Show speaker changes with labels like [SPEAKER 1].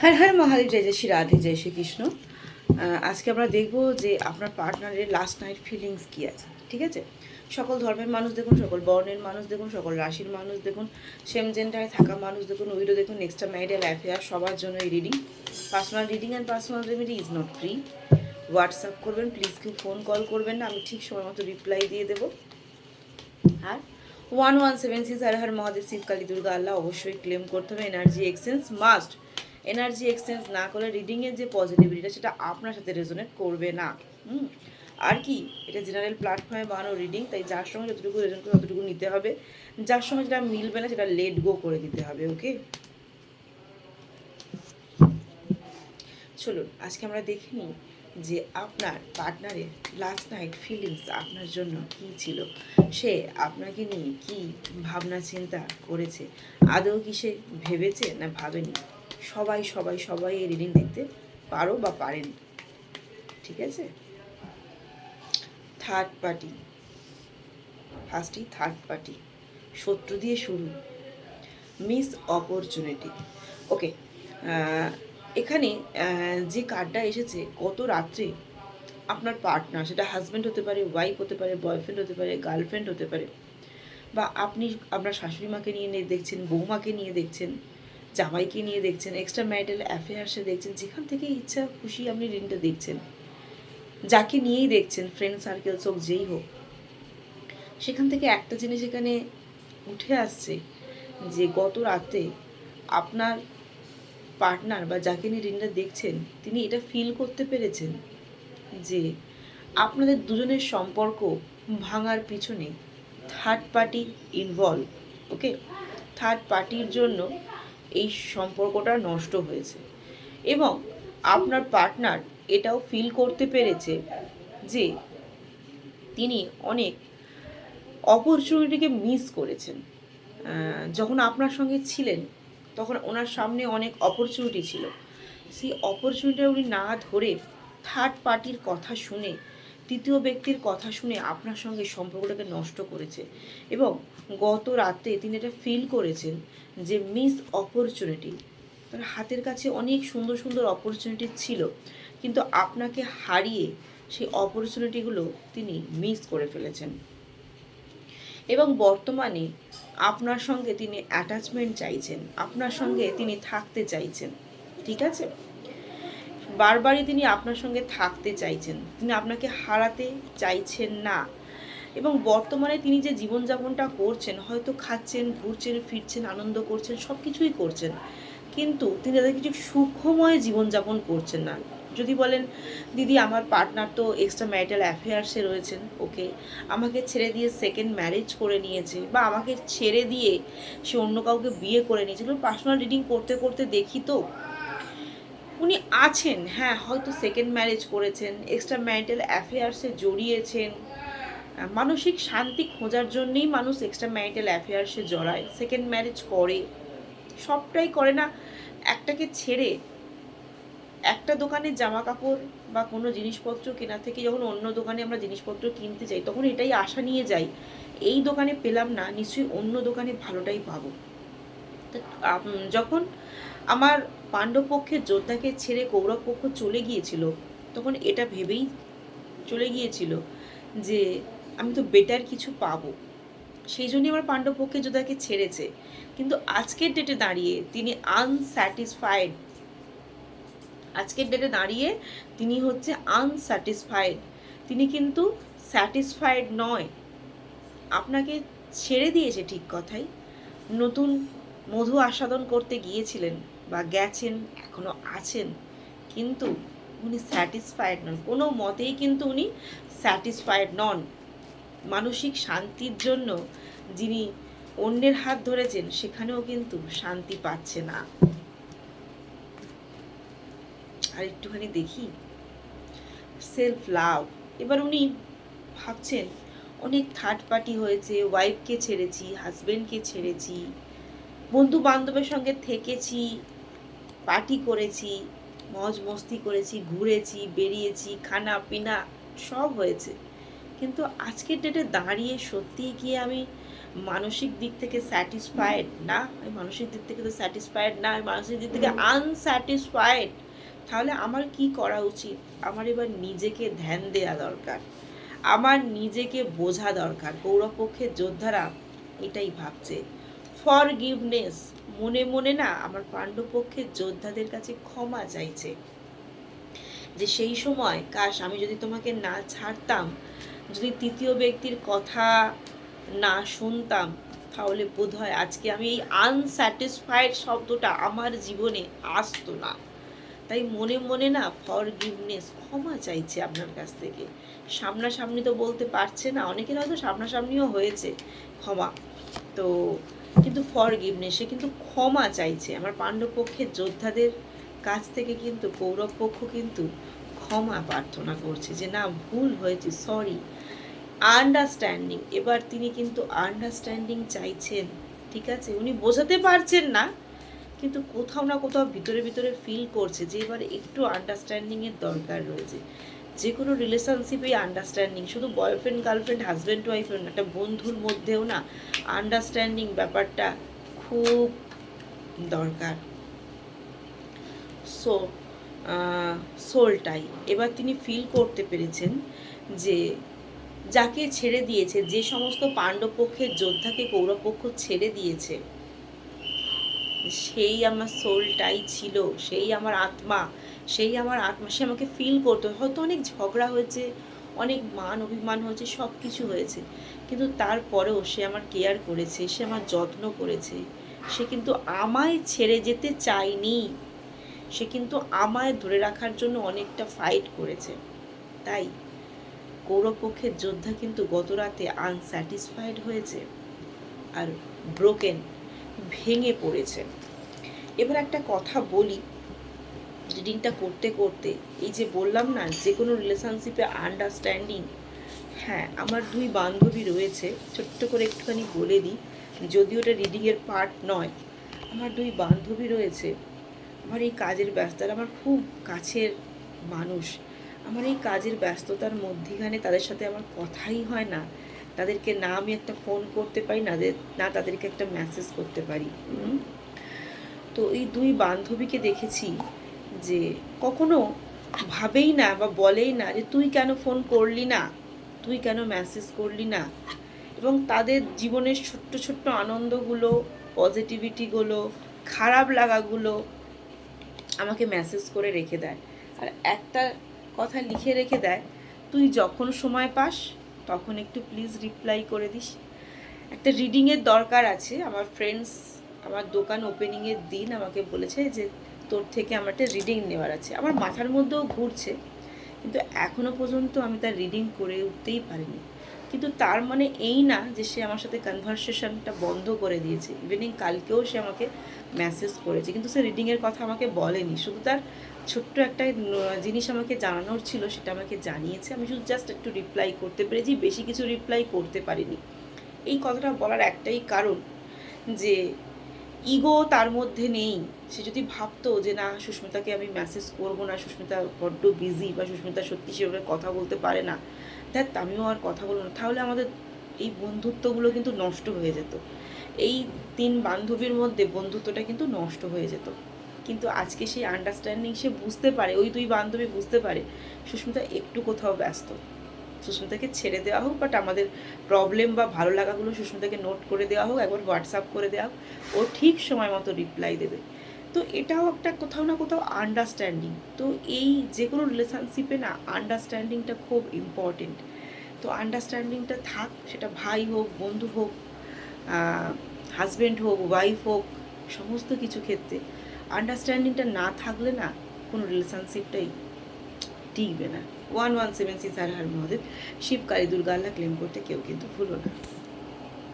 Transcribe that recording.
[SPEAKER 1] হ্যাঁ হ্যাঁ মহাদেব, জয় জয় শ্রী রাধে, জয় শ্রীকৃষ্ণ আজকে আমরা দেখব যে আপনার পার্টনারের লাস্ট নাইট ফিলিংস কী আছে, ঠিক আছে? সকল ধর্মের মানুষ দেখুন, সকল বর্ণের মানুষ দেখুন, সকল রাশির মানুষ দেখুন সেম জেন্ডারে থাকা মানুষ দেখুন উইডো দেখুন নেক্সট ম্যারিডাল অ্যাফেয়ার সবার জন্য এই reading personal reading and personal remedy is not free WhatsApp করবেন প্লিজ কেউ ফোন কল করবেন না, আমি ঠিক সময় মতো রিপ্লাই দিয়ে দেবো। আর ওয়ান ওয়ান সেভেন সিক্স আর হার মহাদেব শিব কালী দুর্গা, আল্লাহ অবশ্যই ক্লেম করতে হবে। Energy exchange must energy exchange না করলে রিডিংয়ের যে পজিটিভিটিটা সেটা আপনার সাথে রেজোনেট করবে না। হুম? আর কি? এটা জেনারেল প্ল্যাটফর্মে বানানো রিডিং তাই যার সঙ্গে যতটুকু রেজন করে ততটুকু নিতে হবে। যার সঙ্গে যেটা মিলবে না, সেটা লেট গো করে দিতে হবে ওকে চলুন, আজকে আমরা দেখে নিই যে আপনার পার্টনারের লাস্ট নাইট ফিলিংস আপনার জন্য কি ছিল? সে আপনাকে নিয়ে কি ভাবনা চিন্তা করেছে? আদৌ কি সে ভেবেছে না ভাবেনি? সবাই সবাই সবাই এই রিডিং দেখতে পারো বা পারেন। ঠিক আছে? থার্ড পার্টি ফার্স্টই থার্ড পার্টি শত্রু দিয়ে শুরু। মিস অপরচুনিটি ওকে এখানে যে কার্ডটা এসেছে কত রাত্রে আপনার পার্টনার সেটা হাজব্যান্ড হতে পারে ওয়াইফ হতে পারে বয়ফ্রেন্ড হতে পারে গার্লফ্রেন্ড হতে পারে, বা আপনি আপনার শাশুড়ি মাকে নিয়ে দেখছেন, বৌমাকে নিয়ে দেখছেন জামাইকে নিয়ে দেখছেন এক্সট্রা ম্যারিটাল অ্যাফেয়ার্সে দেখছেন, যেখান থেকে ইচ্ছা খুশি আপনি ঋণটা দেখছেন। যাকে নিয়েই দেখছেন ফ্রেন্ড সার্কেলস হোক যেই হোক। সেখান থেকে একটা জিনিস এখানে উঠে আসছে যে গত রাতে আপনার পার্টনার বা যাকে নিয়ে ঋণটা দেখছেন, তিনি এটা ফিল করতে পেরেছেন যে আপনাদের দুজনের সম্পর্ক ভাঙার পিছনে third party involve okay third পার্টির জন্য এই সম্পর্কটা নষ্ট হয়েছে। এবং আপনার পার্টনার এটাও ফিল করতে পেরেছে যে তিনি অনেক অপরচুনিটিকে মিস করেছেন। যখন আপনার সঙ্গে ছিলেন, তখন ওনার সামনে অনেক অপরচুনিটি ছিল। সেই অপরচুনিটিটা উনি না ধরে থার্ড পার্টির কথা শুনে তৃতীয় ব্যক্তির কথা শুনে আপনার সঙ্গে সম্পর্কটাকে নষ্ট করেছে এবং গত রাতে তিনি এটা ফিল করেছেন যে মিস অপরচুনিটি তার হাতের কাছে অনেক সুন্দর সুন্দর অপরচুনিটি ছিল, কিন্তু আপনাকে হারিয়ে সেই অপরচুনিটিগুলো তিনি মিস করে ফেলেছেন। এবং বর্তমানে আপনার সঙ্গে তিনি অ্যাটাচমেন্ট চাইছেন, আপনার সঙ্গে তিনি থাকতে চাইছেন, ঠিক আছে? বারবারই তিনি আপনার সঙ্গে থাকতে চাইছেন। তিনি আপনাকে হারাতে চাইছেন না। এবং বর্তমানে তিনি যে জীবনযাপনটা করছেন, হয়তো খাচ্ছেন, ঘুরছেন, ফিরছেন, আনন্দ করছেন সব কিছুই করছেন। কিন্তু তিনি তাদের কিছু সুখময় জীবনযাপন করছেন না। যদি বলেন, দিদি, আমার পার্টনার তো এক্সট্রা ম্যারিটাল অ্যাফেয়ার্সে রয়েছেন, ওকে আমাকে ছেড়ে দিয়ে সেকেন্ড ম্যারেজ করে নিয়েছে বা আমাকে ছেড়ে দিয়ে সে অন্য কাউকে বিয়ে করে নিয়েছে। পার্সোনাল রিডিং করতে করতে দেখি তো উনি আছেন হ্যাঁ হয়তো সেকেন্ড ম্যারেজ করেছেন এক্সট্রা ম্যারিটাল অ্যাফেয়ার্সে জড়িয়েছেন। মানসিক শান্তি খোঁজার জন্যেই মানুষ এক্সট্রা ম্যারিটাল অ্যাফেয়ার্সে জড়ায় সেকেন্ড ম্যারেজ করে। সবটাই করে না, একটাকে ছেড়ে একটা দোকানে জামা কাপড় বা কোনো জিনিসপত্র কেনা থেকে যখন অন্য দোকানে আমরা জিনিসপত্র কিনতে যাই, তখন এটাই আশা নিয়ে যাই, এই দোকানে পেলাম না, নিশ্চয়ই অন্য দোকানে ভালোটাই পাবো। যখন আমার পাণ্ডব পক্ষের যোদ্ধাকে ছেড়ে কৌরব পক্ষ চলে গিয়েছিল, তখন এটা ভেবেই চলে গিয়েছিল যে আমি তো বেটার কিছু পাবো। সেই জন্যই আমার পাণ্ডব পক্ষের যোদ্ধাকে ছেড়েছে। কিন্তু আজকের ডেটে দাঁড়িয়ে তিনি আনস্যাটিসফাইড আজকের ডেটে দাঁড়িয়ে তিনি হচ্ছে আনস্যাটিসফাইড তিনি কিন্তু স্যাটিসফাইড নয়। আপনাকে ছেড়ে দিয়েছে ঠিক কথাই। নতুন মধু আস্বাদন করতে গিয়েছিলেন। বা গেছেন, এখনও আছেন, কিন্তু উনি স্যাটিসফাইড নন। কোনো মতেই কিন্তু উনি স্যাটিসফাইড নন। মানসিক শান্তির জন্য যিনি অন্যের হাত ধরেছেন, সেখানেও কিন্তু শান্তি পাচ্ছে না। আর একটুখানি দেখি। সেলফ লাভ এবার উনি ভাবছেন, অনেক থার্ড পার্টি হয়েছে ওয়াইফকে ছেড়েছি হাজবেন্ডকে ছেড়েছি বন্ধু বান্ধবের সঙ্গে থেকেছি পার্টি করেছি মজ মস্তি করেছি ঘুরেছি বেরিয়েছি খানা পিনা সব হয়েছে। কিন্তু আজকের ডেটে দাঁড়িয়ে সত্যিই কি আমি মানসিক দিক থেকে স্যাটিসফাইড না আমি মানসিক দিক থেকে তো স্যাটিসফাইড না আমি মানসিক দিক থেকে আনস্যাটিসফাইড তাহলে আমার কি করা উচিত? আমার এবার নিজেকে ধ্যান দেওয়া দরকার। আমার নিজেকে বোঝা দরকার। গৌরবপক্ষের যোদ্ধারা এটাই ভাবছে। ফর গিভনেস মনে মনে না আমার পাণ্ডবপক্ষের যোদ্ধাদের কাছে ক্ষমা চাইছে। যে সেই সময়, কাশ, আমি যদি তোমাকে না ছাড়তাম, যদি তৃতীয় ব্যক্তির কথা না শুনতাম, তাহলে বোধ হয় আজকে আমি এই আনস্যাটিসফাইড শব্দটা আমার জীবনে আসতো না। তাই মনে মনে না ফরগিভনেস ক্ষমা চাইছে আপনার কাছ থেকে। সামনাসামনি তো বলতে পারছে না, অনেকের হয়তো সামনাসামনিও হয়েছে ক্ষমা। তো কিন্তু ফরগিভনেস সে কিন্তু ক্ষমা চাইছে। আমার পাণ্ডব পক্ষের যোদ্ধাদের কাছ থেকে কিন্তু কৌরব পক্ষ কিন্তু ক্ষমা প্রার্থনা করছে যে, না, ভুল হয়েছে সরি আন্ডারস্ট্যান্ডিং এবার তিনি কিন্তু আন্ডারস্ট্যান্ডিং চাইছেন, ঠিক আছে? উনি বোঝাতে পারছেন না, কিন্তু কোথাও না কোথাও ভিতরে ভিতরে ফিল করছে যে, এবার একটু আন্ডারস্ট্যান্ডিংয়ের দরকার রয়েছে। যে কোনো রিলেশনশিপেই আন্ডারস্ট্যান্ডিং শুধু বয়ফ্রেন্ড গার্লফ্রেন্ড হাজব্যান্ড ওয়াইফ না, একটা বন্ধুর মধ্যেও না আন্ডারস্ট্যান্ডিং ব্যাপারটা খুব দরকার। সো সোলটাই এবার তিনি ফিল করতে পেরেছেন যে যাকে ছেড়ে দিয়েছে, যে সমস্ত পাণ্ডবপক্ষের যোদ্ধাকে কৌরবপক্ষ ছেড়ে দিয়েছে সেই আমার সোলটাই ছিল, সেই আমার আত্মা, সেই আমার আত্মা, সে আমাকে ফিল করতো। হয়তো অনেক ঝগড়া হয়েছে, অনেক মান অভিমান হয়েছে সব কিছু হয়েছে। কিন্তু তারপরেও সে আমার কেয়ার করেছে, সে আমার যত্ন করেছে। সে কিন্তু আমায় ছেড়ে যেতে চায়নি। সে কিন্তু আমায় ধরে রাখার জন্য অনেকটা ফাইট করেছে। তাই কৌরবপক্ষের যোদ্ধা কিন্তু গত রাতে আনস্যাটিসফাইড হয়েছে আর ব্রোকেন ভেঙে পড়েছে। এবার একটা কথা বলি রিডিংটা করতে করতে, এই যে বললাম না যে কোনো রিলেশনশিপে আন্ডারস্ট্যান্ডিং হ্যাঁ আমার দুই বান্ধবী রয়েছে, ছোট্ট করে একটুখানি বলে দিই, যদিও ওটা রিডিংয়ের পার্ট নয়, আমার দুই বান্ধবী রয়েছে, আমার এই কাজের ব্যস্ততা আমার খুব কাছের মানুষ, আমার এই কাজের ব্যস্ততার মধ্যেখানে তাদের সাথে আমার কথাই হয় না তাদেরকে না আমি একটা ফোন করতে পারি, না না তাদেরকে একটা মেসেজ করতে পারি। তো এই দুই বান্ধবীকে দেখেছি যে কখনো ভাবেই না বা বলেই না যে, তুই কেন ফোন করলি না? তুই কেন মেসেজ করলি না? এবং তাদের জীবনের ছোট্ট ছোট্ট আনন্দগুলো পজিটিভিটিগুলো খারাপ লাগাগুলো আমাকে মেসেজ করে রেখে দেয়। আর একটা কথা লিখে রেখে দেয়, তুই যখন সময় পাস তখন একটু প্লিজ রিপ্লাই করে দিস। একটা রিডিংয়ের দরকার আছে। আমার ফ্রেন্ডস আমার দোকান ওপেনিংয়ের দিন আমাকে বলেছে যে, তোর থেকে আমার একটা রিডিং নেওয়ার আছে। আমার মাথার মধ্যেও ঘুরছে, কিন্তু এখনও পর্যন্ত আমি তার রিডিং করে উঠতেই পারিনি। কিন্তু তার মানে এই না যে সে আমার সাথে কনভারসেশনটা বন্ধ করে দিয়েছে। ইভিনিং কালকেও সে আমাকে মেসেজ করেছে। কিন্তু সে রিডিংয়ের কথা আমাকে বলেনি। শুধু তার ছোট্ট একটা জিনিস আমাকে জানানোর ছিল, সেটা আমাকে জানিয়েছে। আমি শুধু জাস্ট একটু রিপ্লাই করতে পেরেছি। বেশি কিছু রিপ্লাই করতে পারিনি। এই কথাটা বলার একটাই কারণ যে ইগো তার মধ্যে নেই। সে যদি ভাবতো যে, না, সুস্মিতাকে আমি মেসেজ করব না, সুস্মিতা বড্ড বিজি বা সুস্মিতা সত্যি সেভাবে কথা বলতে পারে না, দেখ, আমিও আর কথা বলব না। তাহলে আমাদের এই বন্ধুত্বগুলো কিন্তু নষ্ট হয়ে যেত। এই তিন বান্ধবীর মধ্যে বন্ধুত্বটা কিন্তু নষ্ট হয়ে যেত। কিন্তু আজকে সেই আন্ডারস্ট্যান্ডিং সে বুঝতে পারে, ওই দুই বান্ধবী বুঝতে পারে, সুস্মিতা একটু কোথাও ব্যস্ত। সুস্মিতাকে ছেড়ে দেওয়া হোক বাট আমাদের প্রবলেম বা ভালো লাগাগুলো সুস্মিতাকে নোট করে দেওয়া হোক, একবার হোয়াটসঅ্যাপ করে দেওয়া হোক, ও ঠিক সময় মতো রিপ্লাই দেবে। তো এটাও একটা কোথাও না কোথাও আন্ডারস্ট্যান্ডিং তো এই যে কোনো রিলেশনশিপে না আন্ডারস্ট্যান্ডিংটা খুব ইম্পর্টেন্ট তো আন্ডারস্ট্যান্ডিংটা থাক, সেটা ভাই হোক, বন্ধু হোক হাজব্যান্ড হোক ওয়াইফ হোক, সমস্ত কিছু ক্ষেত্রে আন্ডারস্ট্যান্ডিংটা না থাকলে না কোনো রিলেশনশিপটাই টিকবে না। ওয়ান ওয়ান সেভেন সিক্স আর হার মহাদেব শিব কালী দুর্গা আল্লাহ ক্লেম করতে কেউ কিন্তু ভুলো না।